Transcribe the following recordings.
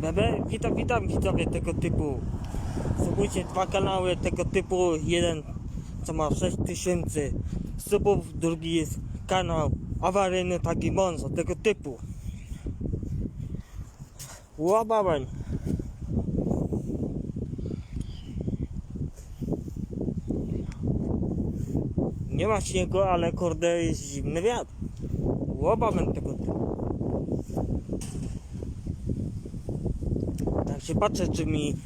Bebe, witam, witam widzowie tego typu. Subujcie dwa kanały tego typu. Jeden co ma 6000 subów, drugi jest kanał awaryjny taki Monzo tego typu. Łabałem. Nie ma śniegu, ale kurde jest zimny wiatr. Łabałem tego typu. Się patrzę, czy mi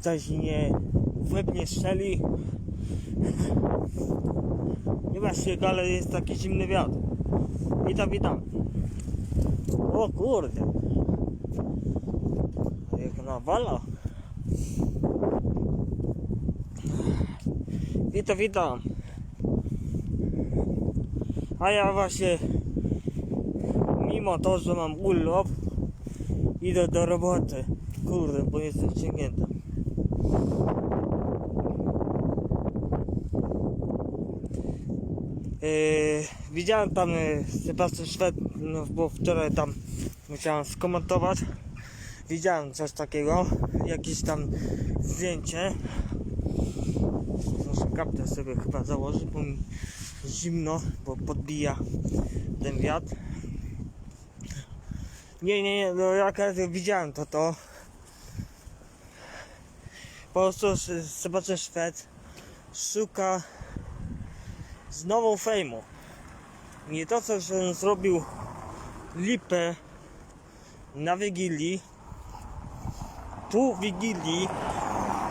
coś nie w łeb nie strzeli. Nie ma ale jest taki zimny wiatr. Witam, witam. O kurde. Jak nawala. Witam, witam. A ja właśnie, mimo to, że mam urlop, idę do roboty. Kurde, bo jestem wciągnięty. Yy, widziałem tam yy, Sebastian Szwed, no, bo wczoraj tam musiałem skomentować. Widziałem coś takiego, jakieś tam zdjęcie. Muszę kaptę sobie chyba założyć, bo mi zimno, bo podbija ten wiatr. Nie, nie, nie, no jak ja widziałem to, to po prostu Sebastian Szwed szuka znowu fejmu. Nie to, co że zrobił lipę na Wigilii, tu Wigilii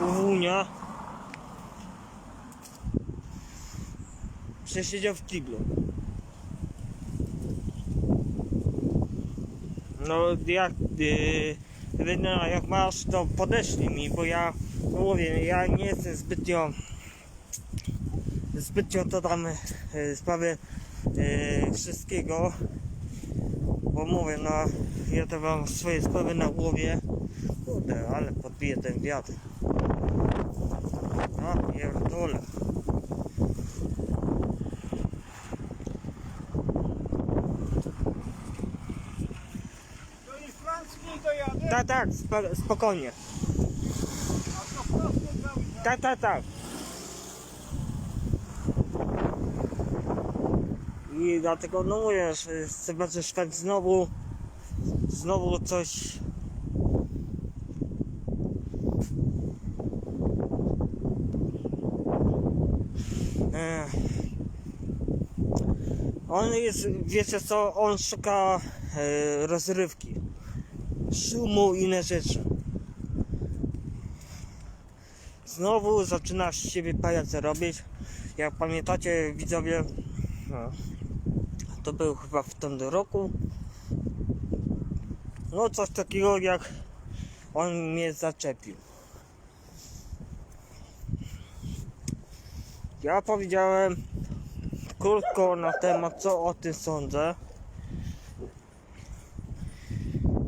u Wunia przesiedział w kiblu. No jak, yy, no, jak masz to podeślij mi, bo ja no mówię, ja nie jestem zbytnio zbytnio to tam yy, sprawy yy, wszystkiego bo mówię, no ja to mam swoje sprawy na głowie. Kurde, ale podbije ten wiatr. No pierdolę. Tak, tak, spo, spokojnie a to prosto cały czas. Tak, tak, tak i dlatego no mówię, że Sebastian Szwed znowu znowu coś. On jest, wiecie co, on szuka e, rozrywki, szumu i inne rzeczy. Znowu zaczyna z siebie pajace robić. Jak pamiętacie widzowie, no, to był chyba w tym roku. No coś takiego jak on mnie zaczepił. Ja powiedziałem krótko na temat, co o tym sądzę.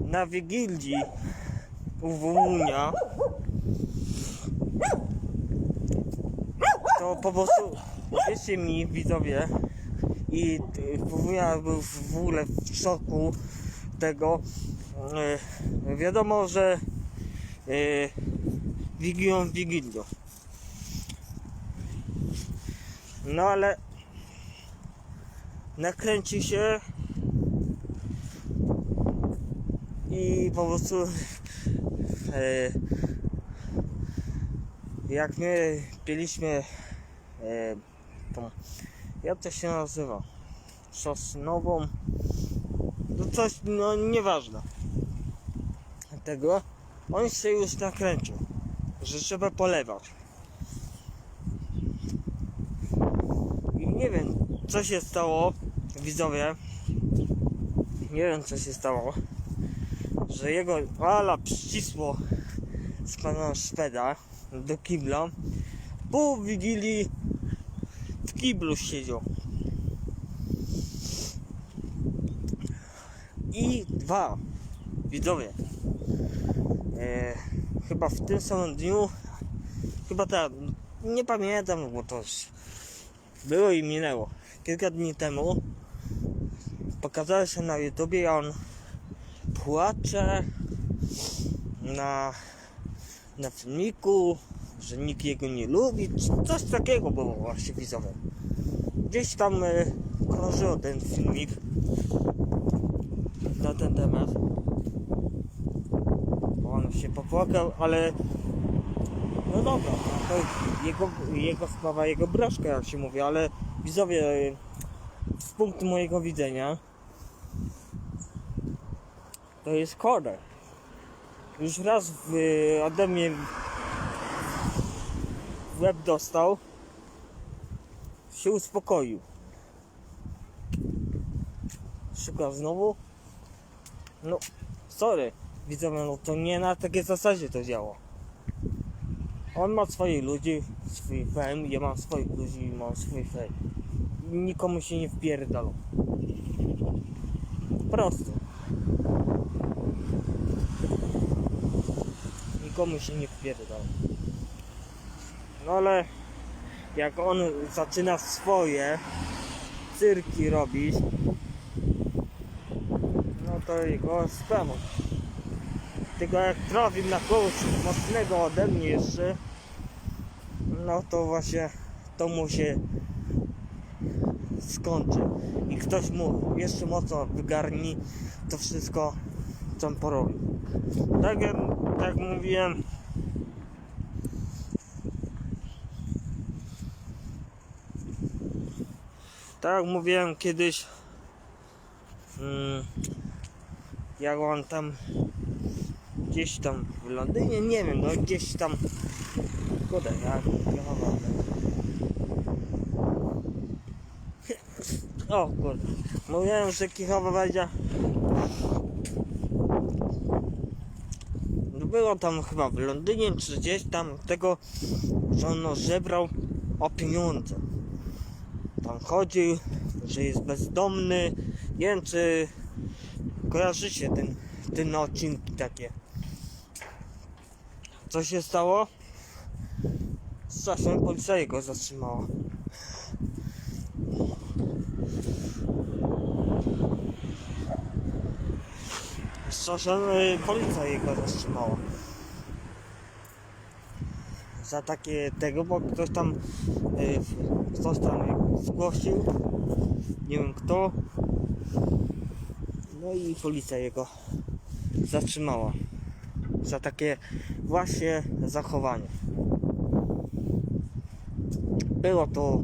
Na Wigilii u Wołunia to po prostu wiecie mi widzowie i y, Wołunia był w ogóle w szoku tego. E, wiadomo, że e, Wigilią Wigilią no ale nakręci się i po prostu e, jak my piliśmy e, tą, jak to się nazywa sosnową no coś, no nieważne tego on się już nakręcił że trzeba polewać I nie wiem, co się stało, widzowie. Nie wiem, co się stało, że jego ala przycisło z pana Szweda do kibla. Po wigilii kiblu siedział. I dwa, widzowie. E, chyba w tym samym dniu, chyba tak, nie pamiętam, bo to było i minęło. Kilka dni temu pokazałem się na YouTubie i on płacze, na, na filmiku, że nikt jego nie lubi, coś takiego było właśnie widzowie. Gdzieś tam e, krążył ten filmik na ten temat. On się popłakał, ale no dobra, to jego, jego sprawa, jego broszka jak się mówi, ale widzowie z punktu mojego widzenia to jest chore. Już raz w, ode mnie w łeb dostał, się uspokoił. Szuka znowu? No, sorry, widzowie, no to nie na takiej zasadzie to działa. On ma swoich ludzi, swój fame, ja mam swoich ludzi i mam swój fame. Nikomu się nie wpierdolą. Prosto. Nikomu się nie wpierdolą. No ale jak on zaczyna swoje cyrki robić, no to jego sprawa. Tylko jak trafi na kogoś mocnego ode mnie jeszcze, no to właśnie to mu się skończy. I ktoś mu jeszcze mocno wygarni to wszystko, co on porobił. Tak jak, tak mówiłem, tak jak mówiłem kiedyś, mm, jak on tam gdzieś tam w Londynie, nie wiem, no gdzieś tam, kurde, jak jechałem. O kurde, mówiłem, że Kichowa będzie. No było tam chyba w Londynie, czy gdzieś tam tego, że on żebrał o pieniądze. Tam chodził, że jest bezdomny. Nie wiem, czy kojarzycie ten, ten odcinki takie. Co się stało? Z czasem policja go zatrzymała. Z czasem y, policja jego zatrzymała. Za takie tego, bo ktoś tam y, ktoś tam zgłosił. Nie wiem kto. No i policja jego zatrzymała. Za takie właśnie zachowanie. Było to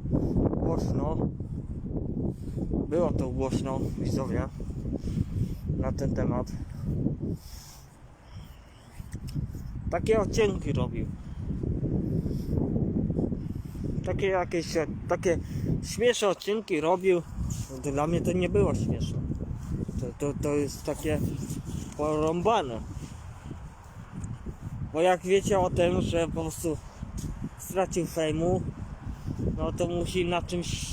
głośno. Było to głośno, widzowie, na ten temat. Takie odcinki robił. Takie jakieś, takie śmieszne odcinki robił. Dla mnie to nie było śmieszne. To, to, to jest takie porąbane. Bo jak wiecie o tym, że po prostu stracił fejmu, no to musi na czymś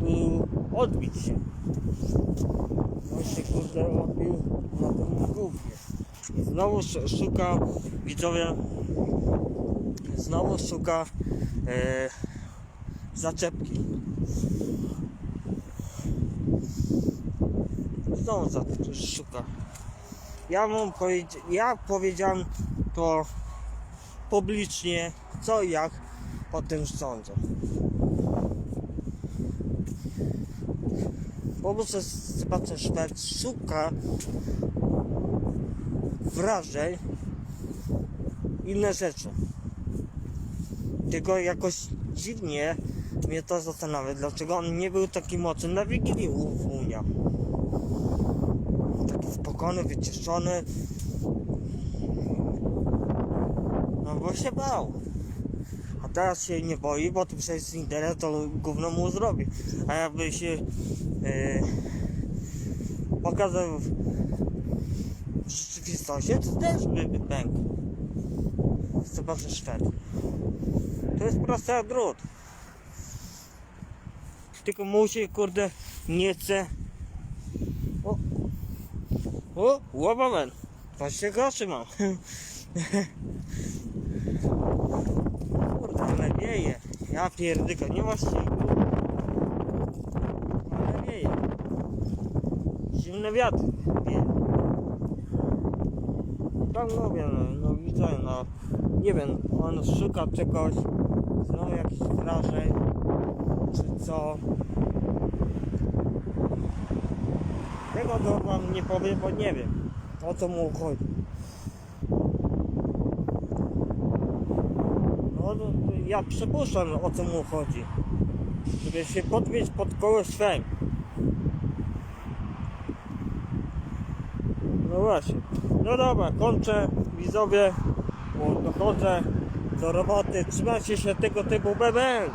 tu odbić się. No się kurde odbił na tym głównie. I znowu sz- szuka, widzowie, znowu szuka zaczepki. Znowu za, szuka. Ja mu powiedzi- ja powiedziałem to publicznie, co i jak po tym sądzę. Po prostu Sebastian Szwed szuka wrażeń, inne rzeczy. Tylko jakoś dziwnie mnie to zastanawia, dlaczego on nie był taki mocny na Wigilii u Wunia. Taki spokojny, wyciszony. No bo się bał. A teraz się nie boi, bo tu przez internet to gówno mu zrobi. A jakby się e, pokazał w, rzeczywistości, to też by pękł. Zobaczę Szwed. To jest prosty drut. Tylko musi, kurde, nie chce. O, o, łobamen. Patrzcie, groszy mam. Kurde, ale wieje. Ja pierdyka, nie ma śniegu. Ale wieje. Zimny wiatr tam no, no widzę, no. Nie wiem, on szuka czegoś, znowu jakiś wrażeń, czy co. Tego to wam nie powiem, bo nie wiem, o co mu chodzi. No, ja przypuszczam, o co mu chodzi. Żeby się podbić pod kogoś swęg. No właśnie. No dobra, kończę widzowie, bo dochodzę do roboty. Trzymajcie się tego typu bęben.